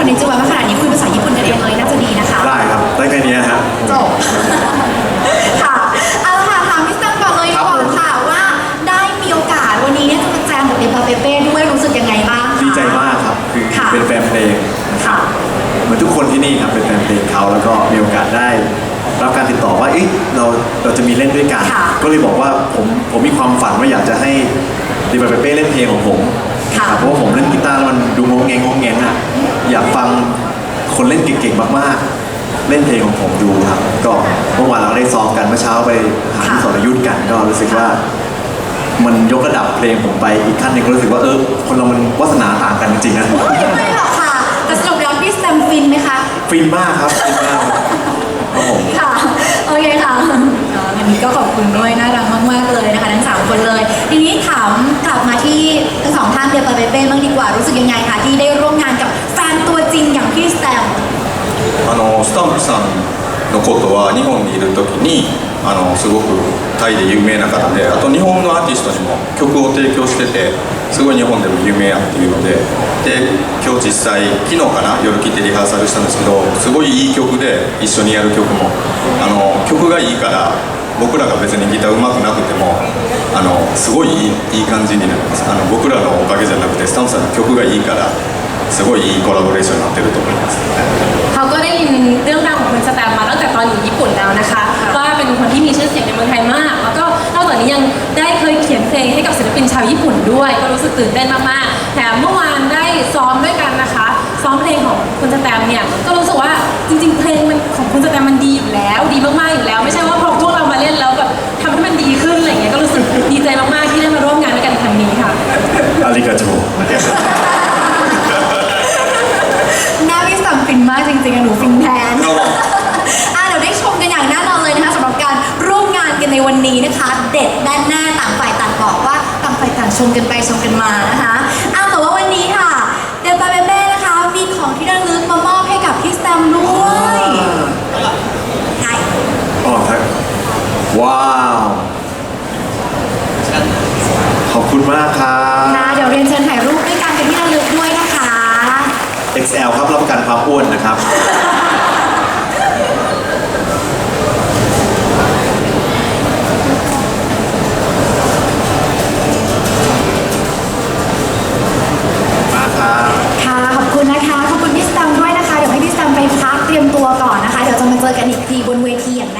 คนในิจวะมาขนาดนี้คุยภาษาญี่ปุ่นกันเองเลยน่าจะดีนะคะได้ครับ ได้แค่นี้ครับจบ ค่ะเอาะค่ะถามพี่ตั้มก่อนเลยก่อนค่ะว่าได้มีโอกาสวันนี้เนี่ยจะมาแจมกับเดบาเปเป้ด้วยรู้สึกยังไงบ้างคะ ดีใจมากครับ คือเป็นแฟนเพลงครัเหมือนทุกคนที่นี่ครับเป็นแฟนเพลงเขาแล้วก็มีโอกาสได้ รับการติดต่อว่าเอ๊ะเราเราจะมีเล่นด้วยกันก็เลยบอกว่าผมผมมีความฝันว่าอยากจะให้ดิบาเปเป้เล่นเพลงของผมเพราะว่าผมเล่นกีตาร์มันดูงงแงงงงแงงอะ อยากฟังคนเล่นเก่งๆมากๆ เล่นเพลงของผมดูครับ ก็เมื่อวานเราได้ซ้อมกันเมื่อเช้าไปหาที่สรยุทธ์กันก็รู้สึกว่า มันยกระดับเพลงผมไปอีกขั้นหนึ่งก็รู้สึกว่าเออคนเรามันวาสนาต่างกันจริงๆนะไม่หรอกค่ะแต่สรุปแล้วพี่แซมฟินไหมคะฟินมากครับฟินมากครับครับผมค่ะ โอเคค่ะเนาะวันนี้ก็ขอบคุณด้วยน่ารักมากๆเลยนะคะทั้งสามคนเลย ทีนี้ถามกลับมาที่ทั้งสองท่านเดียวไปเป้บ้างดีกว่ารู้สึกยังไงคะที่ได้ร่วมงานกับแฟนตัวจริงอย่างพี่แซม あのスタンプさんのことは日本にいる時にあのすごくタイで有名な方であと日本のアーティストにも曲を提供しててすごい日本でも有名やっていうのでで今日実際昨日かな夜来てリハーサルしたんですけどすごいいい曲で一緒にやる曲もあの曲がいいから僕らが別にギター上手くなくてもあのすごいいいいい感じになりますあの僕らのおかげじゃなくてスタンプさんの曲がいいから すごいいいコラボレーションになってると思います เขาก็ได้ยินเรื่องราวของคุณสแตมมาตั้งแต่ตอนอยู่ญี่ปุ่นแล้วนะคะ ว่าเป็นคนที่มีชื่อเสียงในเมืองไทยมาก แล้วก็นอกจากนี้ยังได้เคยเขียนเพลงให้กับศิลปินชาวญี่ปุ่นด้วย ก็รู้สึกตื่นเต้นมากๆแถมเมื่อ ฟินมากจริงๆอะหนูฟินแทนอะเดี๋ยวได้ชมกันอย่างแน่นอนเลยนะคะสำหรับการร่วมงานกันในวันนี้นะคะ เด็ดแน่แน่ต่างฝ่ายต่างบอกว่าต่างฝ่ายต่างชมกันไปชมกันมานะคะอ้าวแต่ว่าวันนี้ค่ะเดลปาเบเบ้นะคะมีของที่ระลึกมามอบให้กับพี่แซมด้วยใช่อ๋อครับ ว้าว ขอบคุณมากครัค่ะบ XL ครับรับประกันความอ้วนนะครับ มาครับ ค่ะ ขอบคุณนะคะ ขอบคุณพี่แซมด้วยนะคะ เดี๋ยวให้พี่แซมไปพักเตรียมตัวก่อนนะคะ เดี๋ยวจะมาเจอกันอีกทีบนเวทีอย่างแน่